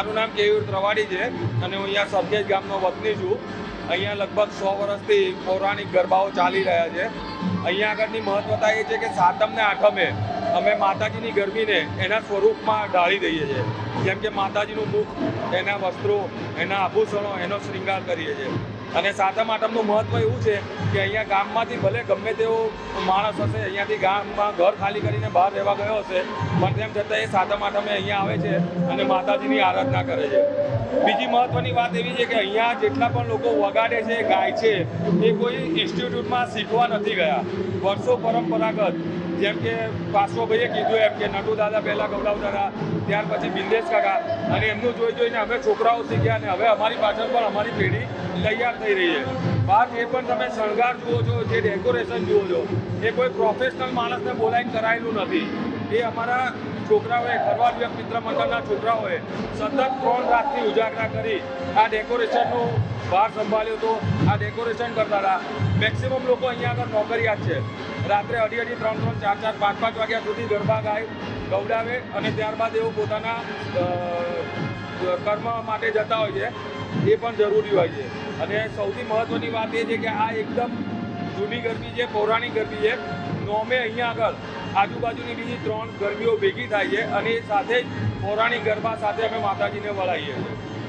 મારું નામ કેયુર ત્રવાડી છે અને હું અહીંયા સરખેજ ગામનો વતની છું. અહીંયા લગભગ સો વર્ષથી પૌરાણિક ગરબાઓ ચાલી રહ્યા છે. અહીંયા આગળની મહત્વતા એ છે કે સાતમને આઠમે અમે માતાજીની ગરબીને એના સ્વરૂપમાં ઢાળી દઈએ છીએ. જેમ કે માતાજીનું મુખ, એના વસ્ત્રો, એના આભૂષણો, એનો શ્રૃંગાર કરીએ છીએ. અને સાતમ, આઠમનું મહત્વ એવું છે કે અહીંયા ગામમાંથી ભલે ગમે તેવો માણસ હશે, અહીંયાથી ગામમાં ઘર ખાલી કરીને બહાર રહેવા ગયો હશે, પણ તેમ છતાં એ સાતમ, આઠમે અહીંયા આવે છે અને માતાજીની આરાધના કરે છે. બીજી મહત્વની વાત એવી છે કે અહીંયા જેટલા પણ લોકો વગાડે છે, ગાય છે, એ કોઈ ઇન્સ્ટિટ્યૂટમાં શીખવા નથી ગયા. વર્ષો પરંપરાગત જેમ કે ભાઈએ કીધું એમ કે નટુ દાદા પહેલાં ગૌડાવતા હતા ત્યાર પછી બિંદેશ કાકા. અને એમનું જોઈ જોઈને અમે છોકરાઓ શીખ્યા અને હવે અમારી પાછળ પણ અમારી પેઢી તૈયાર થઈ રહી છે. બાદ જે પણ તમે શણગાર જુઓ છો, જે ડેકોરેશન જુઓ છો, એ કોઈ પ્રોફેશનલ માણસને બોલાવીને કરાયેલું નથી. એ અમારા છોકરાઓએ ખરવાડ વ્યક્ત મિત્ર મંડળના છોકરાઓએ સતત ત્રણ રાતથી ઉજાગરા કરી આ ડેકોરેશનનું ભાર સંભાળ્યો હતો. આ ડેકોરેશન કરતા હતા મેક્સિમમ લોકો અહીંયા આગળ નોકરિયાત છે. રાત્રે અઢી અઢી ત્રણ ત્રણ ચાર ચાર પાંચ પાંચ વાગ્યા સુધી ગરબા ગાય, ગવડાવે અને ત્યારબાદ એઓ પોતાના કર્મ માટે જતા હોય છે, એ પણ જરૂરી હોય છે. અને સૌથી મહત્ત્વની વાત એ છે કે આ એકદમ જૂની ગરબી છે, પૌરાણિક ગરબી છે. નોમે અહીંયા આગળ આજુબાજુની બીજી ત્રણ ગરબીઓ ભેગી થાય છે અને એ સાથે જ પૌરાણિક ગરબા સાથે અમે માતાજીને વળાવીએ છીએ.